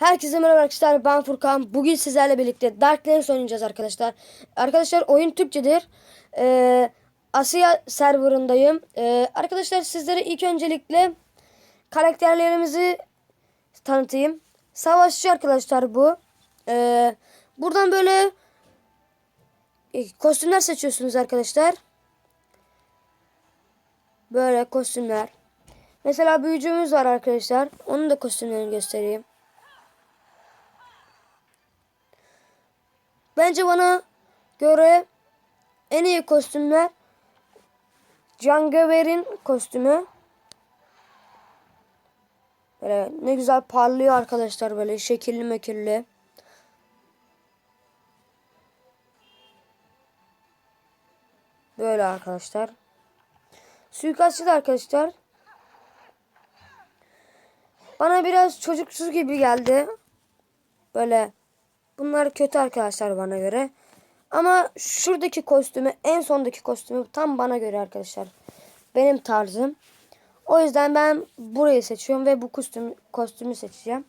Herkese merhaba arkadaşlar ben Furkan. Bugün sizlerle birlikte Darklands oynayacağız arkadaşlar. Arkadaşlar oyun Türkçedir. Ee, Asya serverındayım. Ee, arkadaşlar sizlere ilk öncelikle karakterlerimizi tanıtayım. Savaşçı arkadaşlar bu. Ee, buradan böyle e, kostümler seçiyorsunuz arkadaşlar. Böyle kostümler. Mesela büyücümüz var arkadaşlar. Onun da kostümlerini göstereyim. Bence bana göre en iyi kostümler Cangaver'in kostümü. Böyle ne güzel parlıyor arkadaşlar böyle şekilli mekilli. Böyle arkadaşlar. Suikastçı da arkadaşlar. Bana biraz çocuksuz gibi geldi. Böyle Bunlar kötü arkadaşlar bana göre. Ama şuradaki kostümü en sondaki kostümü tam bana göre arkadaşlar. Benim tarzım. O yüzden ben burayı seçiyorum ve bu kostüm, kostümü seçeceğim.